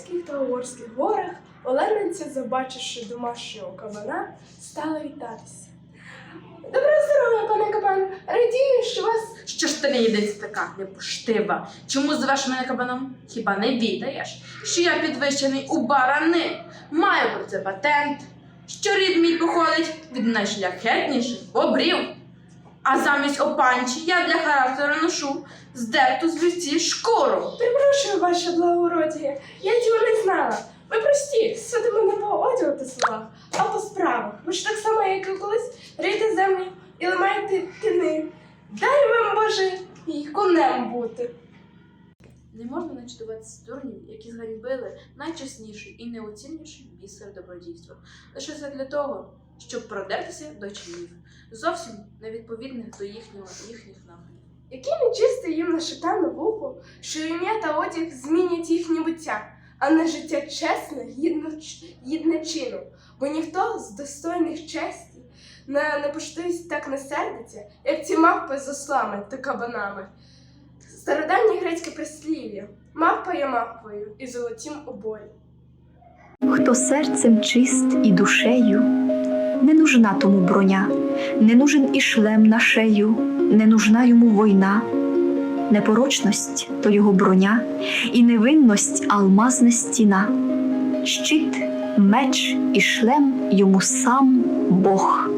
Карпатських та Угорських горах Олениця, забачивши домашнього кабана, стала вітатися. Доброго здоров'я, пане кабан! Радію, що вас Що ж не їдеться така непоштива? Чому звеш мене кабаном? Хіба не відаєш, що я підвищений у барани? Маю про це патент, що рід мій походить від найшляхетніших бобрів. А замість опанчі я для характеру ношу здерту з вівці шкуру. Припрошую, ваше благородіє. Я цього не знала. Ви прості, судимо не по одягу та словах, а по справах. Ви ж так само, як і колись, рийте землю і ламаєте тини. Дай вам Боже і конем бути. Не можна не чудуватися дурнів, які зганьбили найчесніший і неоцінніший бісер добродійства. Лише це для того, щоб продертися до чинів, зовсім невідповідних до їхнього їхніх напрямів. Які нечисте їм нашептане вухо, що ім'я та одяг змінять їхнє буття, а не життя чесне, гідне чину. Бо ніхто з достойних честі на непоштивість так не сердиться, як ці мавпи з ослами та кабанами. Стародавнє грецьке прислів'я мавпа є мавпою і золотім обої. Хто серцем чист і душею, не нужна тому броня, не нужен і шлем на шею, не нужна йому війна, непорочність то його броня, і невинність алмазна стіна, щит, меч і шлем йому сам Бог.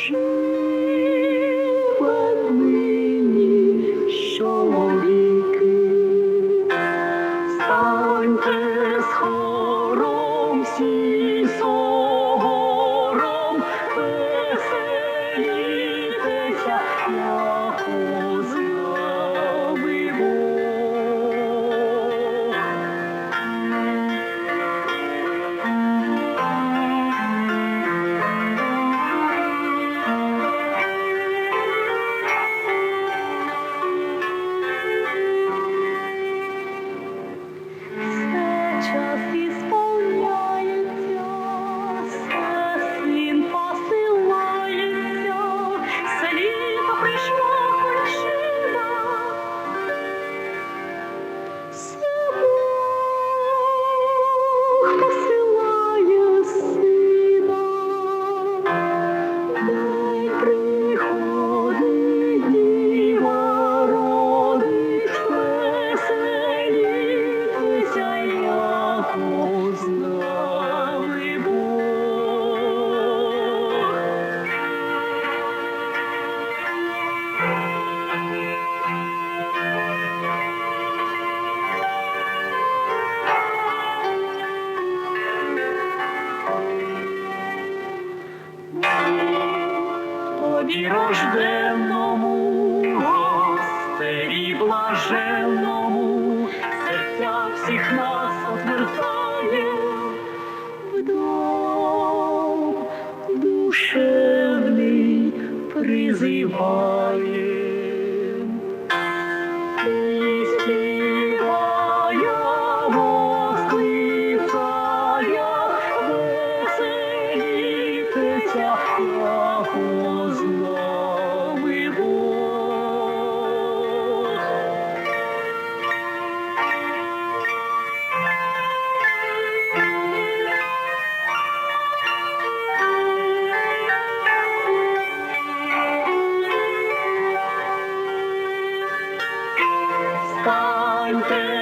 Shoo. Just feel рожденному, Гостері блаженному, серця всіх нас отвертає в дом душевний призиває. fuente.